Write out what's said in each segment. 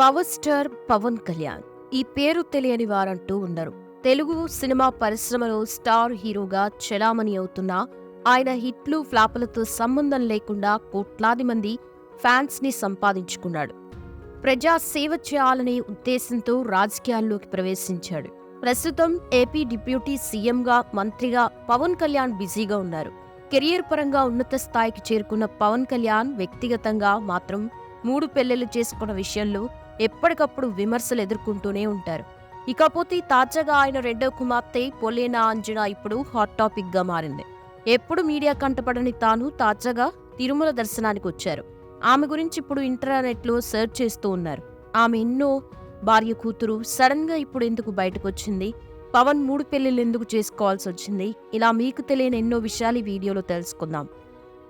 Power star Pawan Kalyan. ఈ పేరు తెలియని వారంటూ ఉండరు. తెలుగు సినిమా పరిశ్రమలో స్టార్ హీరోగా చెలామణి అవుతున్న ఆయన హిట్లు ఫ్లాపులతో సంబంధం లేకుండా కోట్లాది మంది ఫ్యాన్స్ని సంపాదించుకున్నాడు. ప్రజా సేవ చేయాలనే ఉద్దేశంతో రాజకీయాల్లోకి ప్రవేశించాడు. ప్రస్తుతం ఏపీ డిప్యూటీ సీఎంగా మంత్రిగా పవన్ కళ్యాణ్ బిజీగా ఉన్నారు. కెరియర్ పరంగా ఉన్నత స్థాయికి చేరుకున్న పవన్ కళ్యాణ్ వ్యక్తిగతంగా మాత్రం మూడు పెళ్ళిళ్ళు చేసుకున్న విషయంలో ఎప్పటికప్పుడు విమర్శలు ఎదుర్కొంటూనే ఉంటారు. ఇకపోతే తాజాగా ఆయన రెండో కుమార్తె పొలేనా అంజనా ఇప్పుడు హాట్ టాపిక్గా మారింది. ఎప్పుడు మీడియా కంటపడని తాను తాజాగా తిరుమల దర్శనానికి వచ్చారు. ఆమె గురించి ఇప్పుడు ఇంటర్నెట్లో సెర్చ్ చేస్తూ ఉన్నారు. ఆమె ఎన్నో భార్య కూతురు సడన్గా ఇప్పుడు ఎందుకు బయటకు వచ్చింది పవన్ మూడు పెళ్ళిళ్ళు ఎందుకు చేసుకోవాల్సి వచ్చింది ఇలా మీకు తెలియని ఎన్నో విషయాలు ఈ వీడియోలో తెలుసుకుందాం.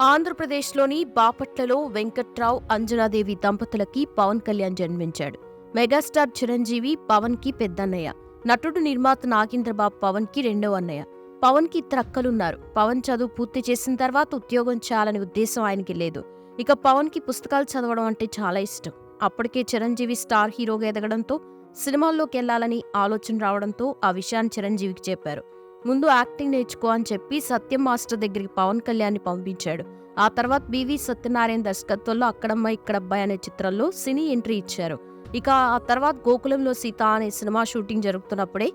ఆంధ్రప్రదేశ్లోని బాపట్లలో వెంకట్రావు అంజనాదేవి దంపతులకి పవన్ కళ్యాణ్ జన్మించాడు. మెగాస్టార్ చిరంజీవి పవన్కి పెద్దన్నయ్య. నటుడు నిర్మాత నాగేంద్రబాబు పవన్కి రెండో అన్నయ్య. పవన్కి త్రక్కలున్నారు పవన్ చదువు పూర్తి చేసిన తర్వాత ఉద్యోగం చేయాలనే ఉద్దేశం ఆయనకి లేదు. ఇక పవన్కి పుస్తకాలు చదవడం అంటే చాలా ఇష్టం. అప్పటికే చిరంజీవి స్టార్ హీరోగా ఎదగడంతో సినిమాల్లోకి వెళ్ళాలని ఆలోచన రావడంతో ఆ విషయాన్ని చిరంజీవికి చెప్పారు. ముందు యాక్టింగ్ నేర్చుకో అని చెప్పి సత్యం మాస్టర్ దగ్గరికి పవన్ కళ్యాణ్ని పంపించాడు. ఆ తర్వాత బివి సత్యనారాయణ దర్శకత్వంలో అక్కడమ్మ ఇక్కడబ్బాయి అనే చిత్రంలో సినీ ఎంట్రీ ఇచ్చారు. ఇక ఆ తర్వాత గోకులంలో సీత అనే సినిమా షూటింగ్ జరుగుతున్నప్పుడే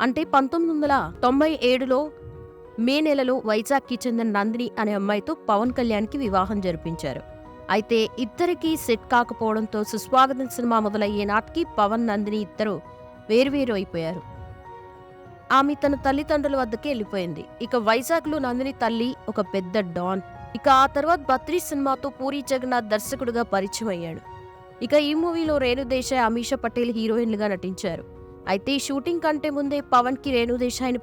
అంటే పంతొమ్మిది వందల తొంభై ఏడులో మే నెలలో వైజాగ్కి చెందిన నందిని అనే అమ్మాయితో పవన్ కళ్యాణ్కి వివాహం జరిపించారు. అయితే ఇద్దరికీ సెట్ కాకపోవడంతో సుస్వాగతం సినిమా మొదలయ్యే నాటికి పవన్ నందిని ఇద్దరు వేరువేరు అయిపోయారు. ఆమె తన తల్లిదండ్రుల వద్దకే వెళ్ళిపోయింది. ఇక వైజాగ్లో నందిని తల్లి ఒక పెద్ద డాన్. ఇక ఆ తర్వాత బత్రీ సినిమాతో పూరి జగన్నాథ్ దర్శకుడిగా పరిచయం అయ్యాడు. ఇక ఈ మూవీలో రేణుదేశాయ్ అమీషా పటేల్ హీరోయిన్లుగా నటించారు. అయితే ఈ షూటింగ్ కంటే ముందే పవన్కి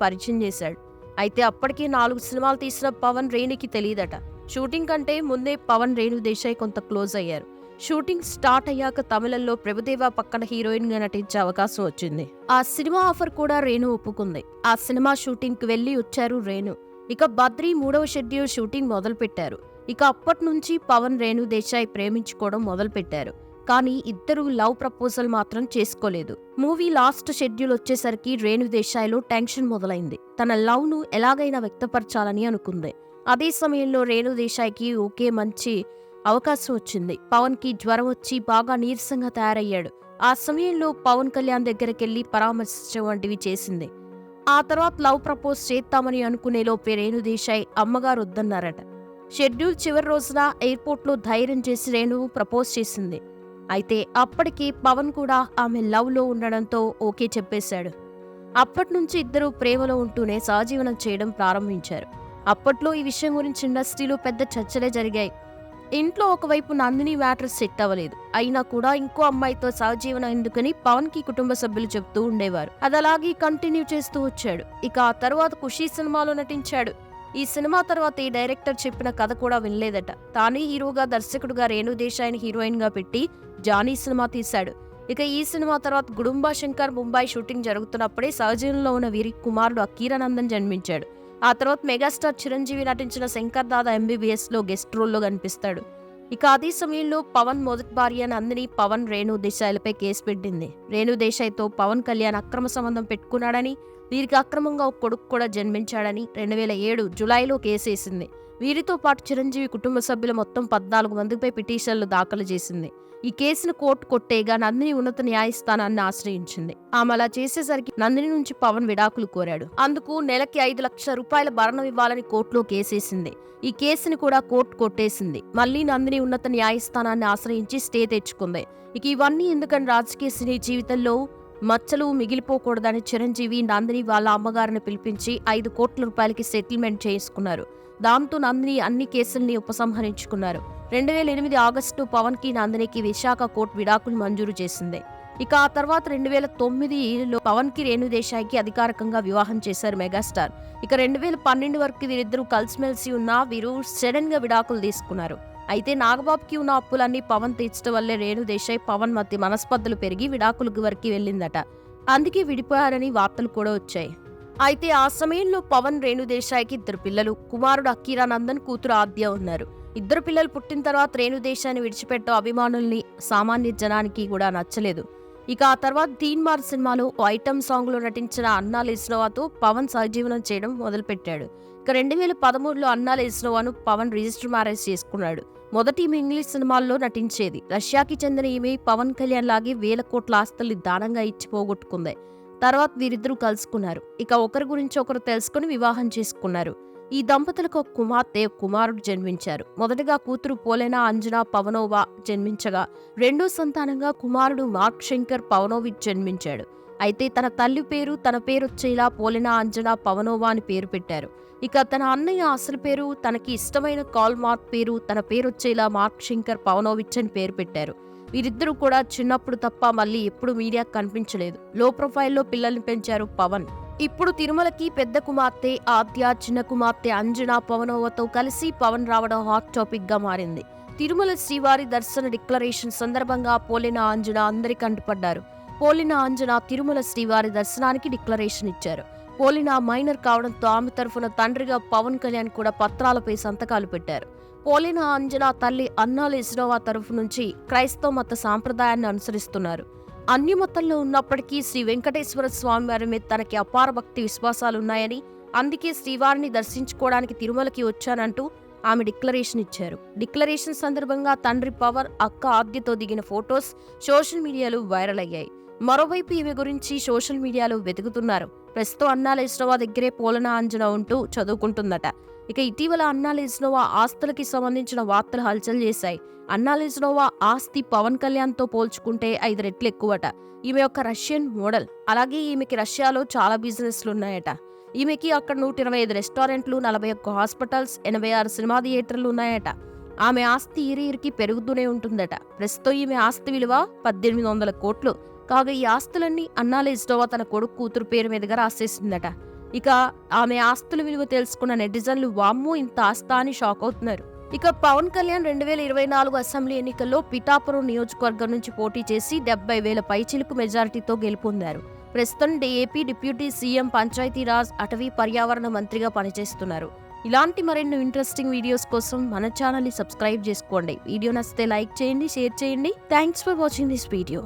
పరిచయం చేశాడు. అయితే అప్పటికే నాలుగు సినిమాలు తీసిన పవన్ రేణుకి తెలియదట షూటింగ్ కంటే ముందే పవన్ రేణుదేశాయ్ కొంత క్లోజ్ అయ్యారు. షూటింగ్ స్టార్ట్ అయ్యాక తమిళంలో ప్రభుదేవ పక్కన హీరోయిన్గా నటించే అవకాశం వచ్చింది. ఆ సినిమా ఆఫర్ కూడా రేణు ఒప్పుకుంది. ఆ సినిమా షూటింగ్కి వెళ్ళి వచ్చారు రేణు. ఇక బద్రి మూడవ షెడ్యూల్ షూటింగ్ మొదలుపెట్టారు. ఇక అప్పటి నుంచి పవన్ రేణు దేశాయ్ ప్రేమించుకోవడం మొదలుపెట్టారు. కానీ ఇద్దరు లవ్ ప్రపోజల్ మాత్రం చేసుకోలేదు. మూవీ లాస్ట్ షెడ్యూల్ వచ్చేసరికి రేణు దేశాయ్లో టెన్షన్ మొదలైంది. తన లవ్ను ఎలాగైనా వ్యక్తపరచాలని అనుకుంది. అదే సమయంలో రేణు దేశాయ్కి ఓకే మంచి అవకాశం వచ్చింది. పవన్కి జ్వరం వచ్చి బాగా నీరసంగా తయారయ్యాడు. ఆ సమయంలో పవన్ కళ్యాణ్ దగ్గరికెళ్ళి పరామర్శించడం వంటివి చేసింది. ఆ తర్వాత లవ్ ప్రపోజ్ చేద్దామని అనుకునేలోపే రేణు దేశాయ్ అమ్మగారు వద్దన్నారట. షెడ్యూల్ చివరి రోజున ఎయిర్పోర్ట్లో ధైర్యం చేసి రేణు ప్రపోజ్ చేసింది. అయితే అప్పటికి పవన్ కూడా ఆమె లవ్లో ఉండడంతో ఓకే చెప్పేశాడు. అప్పటి నుంచి ఇద్దరూ ప్రేమలో ఉంటూనే సహజీవనం చేయడం ప్రారంభించారు. అప్పట్లో ఈ విషయం గురించి ఇండస్ట్రీలో పెద్ద చర్చలే జరిగాయి. ఇంట్లో ఒకవైపు నందిని మ్యాటర్ సెట్ అవ్వలేదు. అయినా కూడా ఇంకో అమ్మాయితో సహజీవనం ఎందుకని పవన్కి కుటుంబ సభ్యులు చెప్తూ ఉండేవారు. అది అలాగే కంటిన్యూ చేస్తూ వచ్చాడు. ఇక ఆ తర్వాత ఖుషీ సినిమాలో నటించాడు. ఈ సినిమా తర్వాత ఈ డైరెక్టర్ చెప్పిన కథ కూడా వినలేదట. తానే హీరోగా దర్శకుడుగా రేణు దేశాయిని హీరోయిన్గా పెట్టి జానీ సినిమా తీశాడు. ఇక ఈ సినిమా తర్వాత గుడుంబా శంకర్ ముంబై షూటింగ్ జరుగుతున్నప్పుడే సహజీవనంలో ఉన్న వీరి కుమారుడు అకీరానందన్ జన్మించాడు. ఆ తర్వాత మెగాస్టార్ చిరంజీవి నటించిన శంకర్ దాదా ఎంబీబీఎస్లో గెస్ట్ రోల్లో కనిపిస్తాడు. ఇక అదే సమయంలో పవన్ మొదటి భార్య నందిని పవన్ రేణు దేశాయ్లపై కేసు పెట్టింది. రేణు దేశాయ్తో పవన్ కళ్యాణ్ అక్రమ సంబంధం పెట్టుకున్నాడని వీరికి అక్రమంగా ఒక కొడుకు కూడా జన్మించాడని రెండు వేల ఏడు జులైలో కేసేసింది వీరితో పాటు చిరంజీవి కుటుంబ సభ్యుల మొత్తం పద్నాలుగు మందిపై పిటిషన్లు దాఖలు చేసింది. ఈ కేసును కోర్టు కొట్టేగా నందిని ఉన్నత న్యాయస్థానాన్ని ఆశ్రయించింది. ఆమె అలా చేసేసరికి నందిని నుంచి పవన్ విడాకులు కోరాడు. అందుకు నెలకి ఐదు లక్షల రూపాయల భరణం ఇవ్వాలని కోర్టులో కేసేసింది. ఈ కేసుని కూడా కోర్టు కొట్టేసింది. మళ్ళీ నందిని ఉన్నత న్యాయస్థానాన్ని ఆశ్రయించి స్టే తెచ్చుకుంది. ఇక ఇవన్నీ ఎందుకని రాజకీయ సినీ జీవితంలో మచ్చలు మిగిలిపోకూడదని చిరంజీవి నందిని వాళ్ళ అమ్మగారిని పిలిపించి ఐదు కోట్ల రూపాయలకి సెటిల్మెంట్ చేసుకున్నారు దాంతో నందిని అన్ని కేసుల్ని ఉపసంహరించుకున్నారు. రెండు వేల ఎనిమిది ఆగస్టు పవన్కి నందినికి విశాఖ కోర్టు విడాకులు మంజూరు చేసింది. ఇక ఆ తర్వాత రెండు వేల తొమ్మిదిలో పవన్కి రేణు దేశాయికి అధికారికంగా వివాహం చేశారు మెగాస్టార్. ఇక రెండు వేల పన్నెండు వరకు వీరిద్దరూ కలిసిమెలిసి ఉన్న వీరు సడన్గా విడాకులు తీసుకున్నారు. అయితే నాగబాబుకి ఉన్న అప్పులన్నీ పవన్ తీర్చడం వల్లే రేణు దేశాయ్ పవన్ మధ్య మనస్పర్ధలు పెరిగి విడాకులకు వరకు వెళ్ళిందట. అందుకే విడిపోయారని వార్తలు కూడా వచ్చాయి. అయితే ఆ సమయంలో పవన్ రేణుదేశాయ్కి ఇద్దరు పిల్లలు కుమారుడు అక్కీరానందన్ కూతురు ఆద్య ఉన్నారు. ఇద్దరు పిల్లలు పుట్టిన తర్వాత రేణు దేశాన్ని అభిమానుల్ని సామాన్య జనానికి కూడా నచ్చలేదు. ఇక ఆ తర్వాత తీన్ మార్ సినిమాలో ఓ ఐటమ్ సాంగ్లో నటించిన అన్నా లిస్నోవాతో పవన్ సహజీవనం చేయడం మొదలుపెట్టాడు. ఇక రెండు వేల పదమూడులో అన్నా లిస్నోవాను పవన్ రిజిస్టర్ మ్యారేజ్ చేసుకున్నాడు. మొదటి ఈమె ఇంగ్లీష్ సినిమాల్లో నటించేది. రష్యాకి చెందిన ఈమె పవన్ కళ్యాణ్ లాగే వేల కోట్ల ఆస్తుల్ని దానంగా ఇచ్చి పోగొట్టుకుంది. తర్వాత వీరిద్దరూ కలుసుకున్నారు. ఇక ఒకరి గురించి ఒకరు తెలుసుకుని వివాహం చేసుకున్నారు. ఈ దంపతులకు ఒక కుమార్తె కుమారుడు జన్మించారు. మొదటగా కూతురు పోలేనా అంజనా పవనోవా జన్మించగా రెండో సంతానంగా కుమారుడు మార్క్ శంకర్ పవనోవిచ్ జన్మించాడు. అయితే తన తల్లి పేరు తన పేరు వచ్చేలా పోలినా అంజనా పవనోవా అని పేరు పెట్టారు. ఇక తన అన్నయ్య అసలు పేరు తనకి ఇష్టమైన కాల్ మార్క్ పేరు తన పేరు వచ్చేలా మార్క్ శంకర్ పవనోవిచ్ అని పేరు పెట్టారు. వీరిద్దరూ కూడా చిన్నప్పుడు తప్ప మళ్ళీ ఎప్పుడు మీడియాకు కనిపించలేదు. లో ప్రొఫైల్లో పిల్లల్ని పెంచారు పవన్. ఇప్పుడు తిరుమలకి పెద్ద కుమార్తె ఆద్య చిన్న కుమార్తె అంజనా పవనోవతో కలిసి పవన్ రావడం హాట్ టాపిక్గా మారింది. తిరుమల శ్రీవారి దర్శన డిక్లరేషన్ సందర్భంగా పోలిన అంజన అందరి కంటుపడ్డారు పోలిన అంజన తిరుమల శ్రీవారి దర్శనానికి డిక్లరేషన్ ఇచ్చారు. పోలిన మైనర్ కావడంతో ఆమె తరఫున తండ్రిగా పవన్ కళ్యాణ్ కూడా పత్రాలపై సంతకాలు పెట్టారు. పోలిన అంజన తల్లి అన్నాలు ఇస్రోవా తరఫు నుంచి క్రైస్తవ మత సాంప్రదాయాన్ని అనుసరిస్తున్నారు. అన్ని మతంలో ఉన్నప్పటికీ శ్రీ వెంకటేశ్వర స్వామి వారి మీద తనకి అపార భక్తి విశ్వాసాలున్నాయని అందుకే శ్రీవారిని దర్శించుకోవడానికి తిరుమలకి వచ్చానంటూ ఆమె డిక్లరేషన్ ఇచ్చారు. డిక్లరేషన్ సందర్భంగా తండ్రి పవర్ అక్క ఆద్యతో దిగిన ఫొటోస్ సోషల్ మీడియాలో వైరల్ అయ్యాయి. మరోవైపు ఈమె గురించి సోషల్ మీడియాలో వెతుకుతున్నారు. ప్రస్తుతం అన్నాల ఇస్నోవా దగ్గరే పోలన అంజన ఉంటూ చదువుకుంటుందట. ఇక ఇటీవల అన్నాల ఇస్నోవా ఆస్తులకి సంబంధించిన వార్తలు హల్చల్ చేశాయి. అన్నాల ఇస్నోవా ఆస్తి పవన్ కళ్యాణ్తో పోల్చుకుంటే ఐదు రెట్లు ఎక్కువట. ఈమె ఒక రష్యన్ మోడల్ అలాగే ఈమెకి రష్యాలో చాలా బిజినెస్లు ఉన్నాయట. ఈమెకి అక్కడ నూట ఇరవై ఐదు రెస్టారెంట్లు నలభై ఒక్క హాస్పిటల్స్ ఎనభై ఆరు సినిమా థియేటర్లు ఉన్నాయట. ఆమె ఆస్తి ఇరికి పెరుగుతూనే ఉంటుందట. ప్రస్తుతం ఈమె ఆస్తి విలువ పద్దెనిమిది వందల కోట్లు. కాగా ఈ ఆస్తులన్నీ అన్నాల ఇస్టోవా తన కొడుకు కూతురు పేరు మీదుగా రాసేసిందట. ఇక ఆమె ఆస్తుల విలువ తెలుసుకున్న నెటిజన్లు వామ్ము ఇంత ఆస్తా అని షాక్ అవుతున్నారు. ఇక పవన్ కళ్యాణ్ రెండు వేల ఇరవై నాలుగు అసెంబ్లీ ఎన్నికల్లో పిఠాపురం నియోజకవర్గం నుంచి పోటీ చేసి డెబ్బై వేల పైచిలుకు మెజారిటీతో గెలుపొందారు. ప్రస్తుతం ఏపీ డిప్యూటీ సీఎం పంచాయతీరాజ్ అటవీ పర్యావరణ మంత్రిగా పనిచేస్తున్నారు. ఇలాంటి మరెన్నో ఇంట్రెస్టింగ్ వీడియోస్ కోసం మన ఛానల్ని సబ్స్క్రైబ్ చేసుకోండి. వీడియో నచ్చితే లైక్ చేయండి షేర్ చేయండి. Thanks for watching this video.